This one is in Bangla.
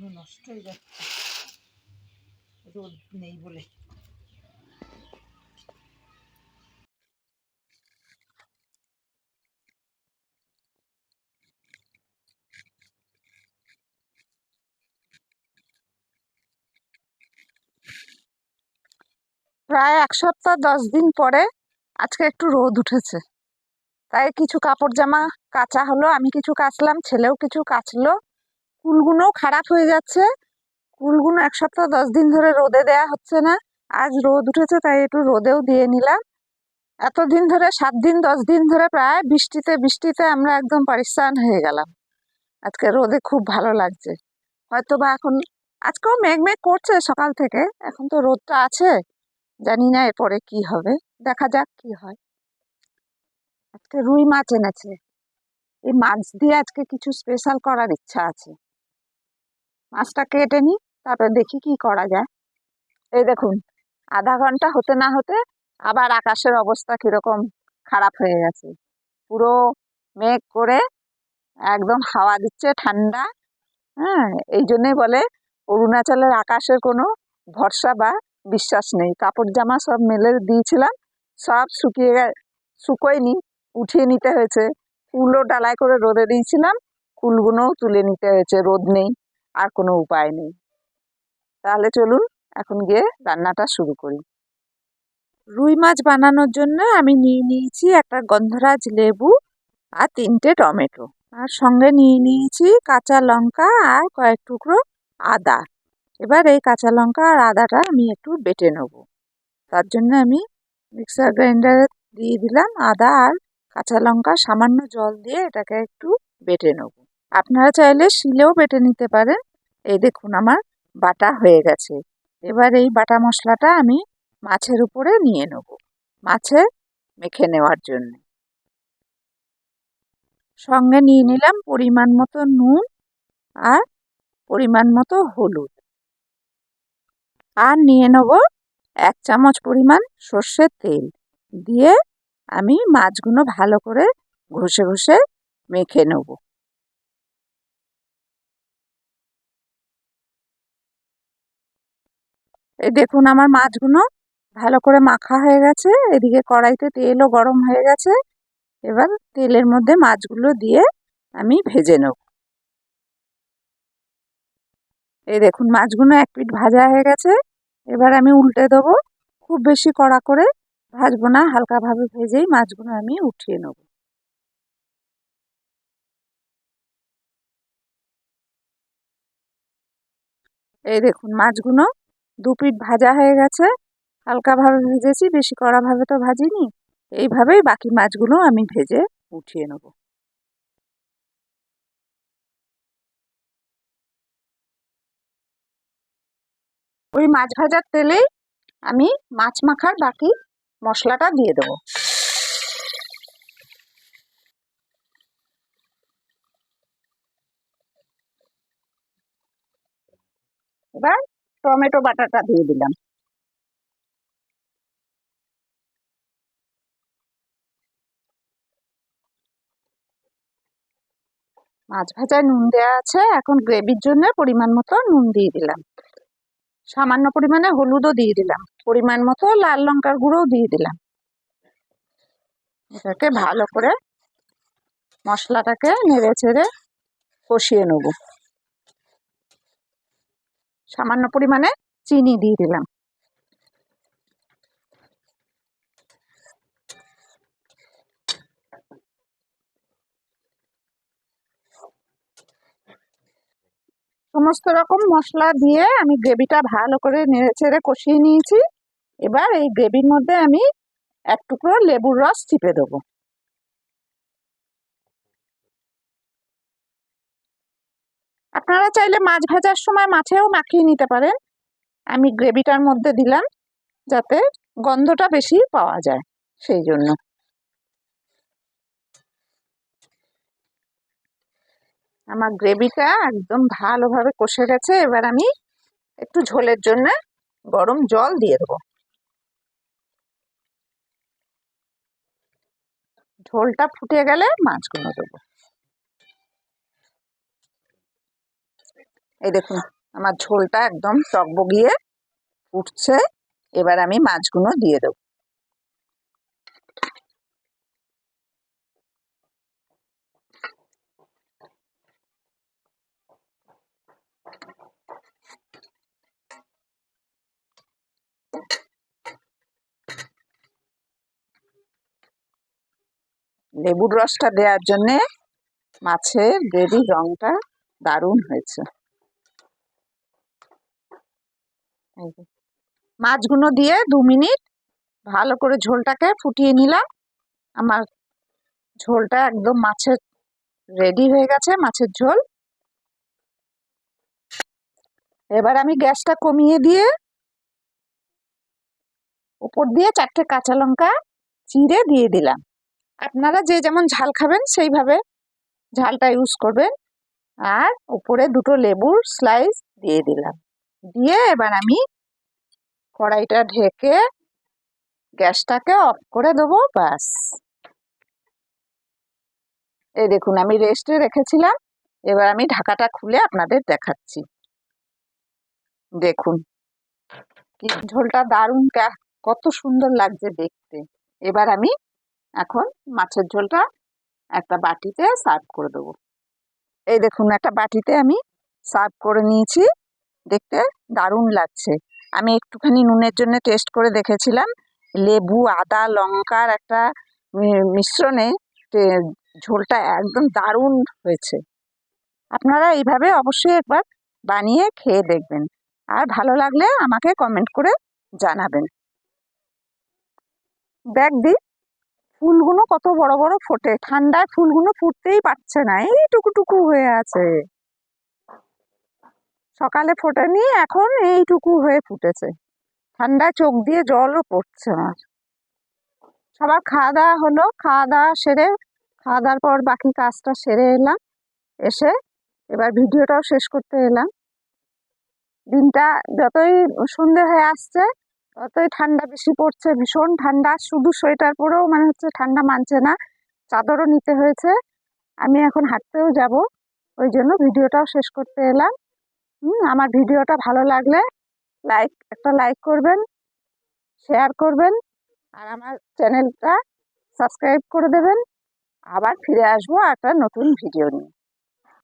মাছগুলো নষ্ট হয়ে যাচ্ছে। রোদ নেই বলে। প্রায় এক সপ্তাহ, দশ দিন পরে আজকে একটু রোদ উঠেছে। তাই কিছু কাপড় জামা কাচা হলো, আমি কিছু কাচলাম, ছেলেও কিছু কাচলো। কুলগুলো খারাপ হয়ে যাচ্ছে। কুলগুলো এক সপ্তাহ দশ দিন ধরে রোদে দেয়া হচ্ছে না। আজ রোদ উঠেছে, তাই একটু রোদেও দিয়ে নিলাম। এতদিন ধরে, সাত দিন, দশ দিন ধরে প্রায় বৃষ্টিতে বৃষ্টিতে আমরা একদম পরিশ্রান হয়ে গেলাম। আজকে রোদে খুব ভালো লাগছে। হয়তো বা এখন, আজকেও মেঘ মেঘ করছে সকাল থেকে। এখন তো রোদটা আছে। জানি না এরপরে কি হবে। দেখা যাক কি হয়। আজকে রুই মাছ এনেছে। এই মাছ দিয়ে আজকে কিছু স্পেশাল করার ইচ্ছা আছে। মাছটা কেটে নি তারপরে দেখি কি করা যায়। এই দেখুন, আধা ঘণ্টা হতে না হতে আবার আকাশের অবস্থা কীরকম খারাপ হয়ে গেছে। পুরো মেঘ করে একদম হাওয়া দিচ্ছে ঠান্ডা হ্যাঁ? এই জন্যই বলে অরুণাচলের আকাশের কোনো ভরসা বা বিশ্বাস নেই। কাপড় জামা সব মেলে দিয়েছিলাম, সব শুকিয়ে শুকোয়নি, উঠিয়ে নিতে হয়েছে। ফুলও ডালায় করে রোদে দিয়েছিলাম, ফুলগুলোও তুলে নিতে হয়েছে, রোদ নেই। আর কোনো উপায় নেই। তাহলে চলুন এখন গিয়ে রান্নাটা শুরু করি। রুই মাছ বানানোর জন্য আমি নিয়ে নিয়েছি একটা গন্ধরাজ লেবু আর তিনটে টমেটো। আর সঙ্গে নিয়ে নিয়েছি কাঁচা লঙ্কা আর কয়েক টুকরো আদা। এবার এই কাঁচা লঙ্কা আর আদাটা আমি একটু বেটে নেব। তার জন্য আমি মিক্সার গ্রাইন্ডারে দিয়ে দিলাম আদা আর কাঁচা লঙ্কা সামান্য জল দিয়ে এটাকে একটু বেটে নেব। আপনারা চাইলে শিলেও বেটে নিতে পারেন। এই দেখুন আমার বাটা হয়ে গেছে। এবার এই বাটা মশলাটা আমি মাছের উপরে নিয়ে নেব, মাছে মেখে নেওয়ার জন্য। সঙ্গে নিয়ে নিলাম পরিমাণ মতো নুন আর পরিমাণ মতো হলুদ। আর নিয়ে নেব এক চামচ পরিমাণ সর্ষের তেল দিয়ে আমি মাছগুলো ভালো করে ঘষে ঘষে মেখে নেব। এই দেখুন আমার মাছগুলো ভালো করে মাখা হয়ে গেছে। এদিকে কড়াইতে তেলও গরম হয়ে গেছে। এবার তেলের মধ্যে মাছগুলো দিয়ে আমি ভেজে নেব। এই দেখুন মাছগুলো এক পিঠ ভাজা হয়ে গেছে। এবার আমি উল্টে দেবো। খুব বেশি কড়া করে ভাজবো না, হালকাভাবে ভেজেই মাছগুলো আমি উঠিয়ে নেব। এই দেখুন মাছগুলো দু পিঠ ভাজা হয়ে গেছে। হালকাভাবে ভেজেছি, বেশি কড়াভাবে তো ভাজিনি। এইভাবেই বাকি মাছগুলো আমি ভেজে উঠিয়ে নেব। ওই মাছ ভাজার তেলেই আমি মাছ মাখার বাকি মশলাটা দিয়ে দেবো। এবার টমেটো বাটাটা দিয়ে দিলাম। মাছ ভাজায় নুন দেওয়া আছে, এখন গ্রেভির জন্য পরিমাণ মতো নুন দিয়ে দিলাম। সামান্য পরিমাণে হলুদও দিয়ে দিলাম, পরিমাণ মতো লাল লঙ্কার গুঁড়োও দিয়ে দিলাম। এটাকে ভালো করে মশলাটাকে নেড়ে চেড়ে কষিয়ে নেব। সামান্য পরিমাণে চিনি দিয়ে দিলাম। সমস্ত রকম মশলা দিয়ে আমি গ্রেভিটা ভালো করে নেড়ে চেড়ে কষিয়ে নিয়েছি। এবার এই গ্রেভির মধ্যে আমি এক টুকরো লেবুর রস চিপে দেবো। আপনারা চাইলে মাছ ভাজার সময় মাছেও মাখিয়ে নিতে পারেন। আমি গ্রেভিটার মধ্যে দিলাম যাতে গন্ধটা বেশি পাওয়া যায় সেই জন্য। আমার গ্রেভিটা একদম ভালোভাবে কষে গেছে। এবার আমি একটু ঝোলের জন্য গরম জল দিয়ে দেবো। ঝোলটা ফুটে গেলে মাছগুলো দেবো। এই দেখুন, আমার ঝোলটা একদম টকবগিয়ে উঠছে এবার আমি মাছগুলো দিয়ে দেবো। লেবুর রসটা দেওয়ার জন্যে মাছের গ্রেভির রংটা দারুণ হয়েছে। মাছগুলো দিয়ে দু মিনিট ভালো করে ঝোলটাকে ফুটিয়ে নিলাম। আমার ঝোলটা একদম মাছের রেডি হয়ে গেছে, মাছের ঝোল। এবার আমি গ্যাসটা কমিয়ে দিয়ে উপর দিয়ে চারটে কাঁচা লঙ্কা চিড়ে দিয়ে দিলাম। আপনারা যে যেমন ঝাল খাবেন, সেইভাবে ঝালটা ইউজ করবেন। আর উপরে দুটো লেবুর স্লাইস দিয়ে দিলাম। দিয়ে এবার আমি কড়াইটা ঢেকে গ্যাসটাকে অফ করে দেবো, ব্যাস। এই দেখুন, আমি রেস্টে রেখেছিলাম, এবার আমি ঢাকাটা খুলে আপনাদের দেখাচ্ছি। দেখুন, কি ঝোলটা দারুণ কত সুন্দর লাগছে দেখতে। এবার আমি এখন মাছের ঝোলটা একটা বাটিতে সার্ভ করে দেবো। এই দেখুন, একটা বাটিতে আমি সার্ভ করে নিয়েছি। দেখতে দারুণ লাগছে। আমি একটুখানি নুনের জন্য টেস্ট করে দেখেছিলাম। লেবু, আদা, লঙ্কার একটা মিশ্রণে ঝোলটা একদম দারুণ হয়েছে। আপনারা এইভাবে অবশ্যই একবার বানিয়ে খেয়ে দেখবেন। আর ভালো লাগলে আমাকে কমেন্ট করে জানাবেন। দেখ দি, ফুলগুলো কত বড় বড় ফোটে। ঠান্ডায় ফুলগুলো ফুটতেই পারছে না। এই টুকুটুকু হয়ে আছে। সকালে ফোটেনি এখন এইটুকু হয়ে ফুটেছে। ঠান্ডায় চোখ দিয়ে জলও পড়ছে আমার। সবার খাওয়া দাওয়া হলো খাওয়া দাওয়া সেরে খাওয়া দাওয়ার পর বাকি কাজটা সেরে এলাম, এসে এবার ভিডিওটাও শেষ করতে এলাম। দিনটা যতই সন্ধে হয়ে আসছে, ততই ঠান্ডা বেশি পড়ছে, ভীষণ ঠান্ডা। শুধু সোয়েটার পরেও মানে হচ্ছে ঠান্ডা মানছে না, চাদরও নিতে হয়েছে। আমি এখন হাঁটতেও যাব, ওই জন্য ভিডিওটাও শেষ করতে এলাম। আমার ভিডিওটা ভালো লাগলে লাইক, একটা লাইক করবেন, শেয়ার করবেন, আর আমার চ্যানেলটা সাবস্ক্রাইব করে দেবেন। আবার ফিরে আসব একটা নতুন ভিডিও নিয়ে।